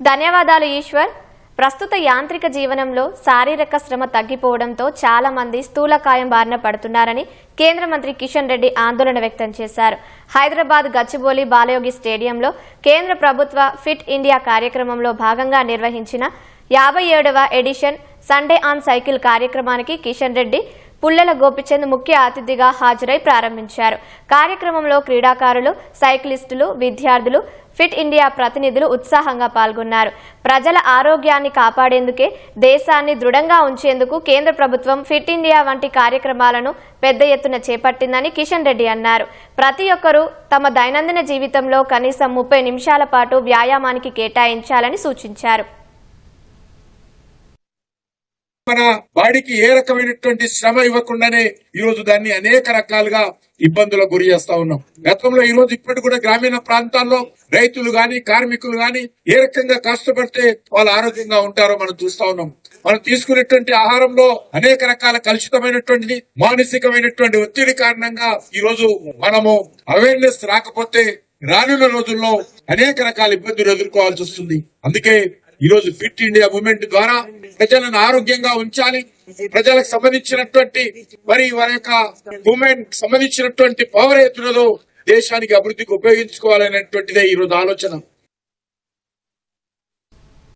ధన్యవాదాలు ఈశ్వర్. ప్రస్తుత యాంత్రిక జీవనంలో శారీరక శ్రమ తగ్గిపోవడంతో చాలా మంది స్థూలకాయం బారిన పడుతున్నారని కేంద్ర మంత్రి కిషన్ రెడ్డి ఆందోళన వ్యక్తం చేశారు. హైదరాబాద్ గచ్చిబౌలి బాలయోగి స్టేడియంలో కేంద్ర ప్రభుత్వ ఫిట్ ఇండియా కార్యక్రమంలో భాగంగా నిర్వహించిన యాభై ఏడవ ఎడిషన్ సండే ఆన్ సైకిల్ కార్యక్రమానికి కిషన్ రెడ్డి పుల్లెల గోపిచంద్ ముఖ్య అతిథిగా హాజరై ప్రారంభించారు. కార్యక్రమంలో క్రీడాకారులు సైక్లిస్టులు విద్యార్థులు ఫిట్ ఇండియా ప్రతినిధులు ఉత్సాహంగా పాల్గొన్నారు. ప్రజల ఆరోగ్యాన్ని కాపాడేందుకే దేశాన్ని దృఢంగా ఉంచేందుకు కేంద్ర ప్రభుత్వం ఫిట్ ఇండియా వంటి కార్యక్రమాలను పెద్ద ఎత్తున చేపట్టిందని కిషన్ రెడ్డి అన్నారు. ప్రతి ఒక్కరూ తమ దైనందిన జీవితంలో కనీసం ముప్పై నిమిషాల పాటు వ్యాయామానికి కేటాయించాలని సూచించారు. మన బాడీకి ఏ రకమైనటువంటి శ్రమ ఇవ్వకుండానే ఈ రోజు దాన్ని అనేక రకాలుగా ఇబ్బందులకు గురి చేస్తా ఉన్నాం. గతంలో ఈ రోజు ఇప్పటి కూడా గ్రామీణ ప్రాంతాల్లో రైతులు గాని కార్మికులు గాని ఏ రకంగా కష్టపడితే వాళ్ళు ఆరోగ్యంగా ఉంటారో మనం చూస్తా ఉన్నాం. మనం తీసుకునేటువంటి ఆహారంలో అనేక రకాల కలుషితమైనటువంటిది మానసికమైనటువంటి ఒత్తిడి కారణంగా ఈ రోజు మనము అవేర్నెస్ రాకపోతే రానున్న రోజుల్లో అనేక రకాల ఇబ్బందులు ఎదుర్కోవాల్సి వస్తుంది. అందుకే ఈ రోజు ఫిట్ ఇండియా మూమెంట్ ద్వారా ప్రజలను ఆరోగ్యంగా ఉంచాలి. ప్రజలకు సంబంధించినటువంటి మరి వారి యొక్క మూమెంట్ సంబంధించినటువంటి పవర్ ఎత్తునదో దేశానికి అభివృద్ధికి ఉపయోగించుకోవాలనేటువంటిదే ఈ రోజు ఆలోచన.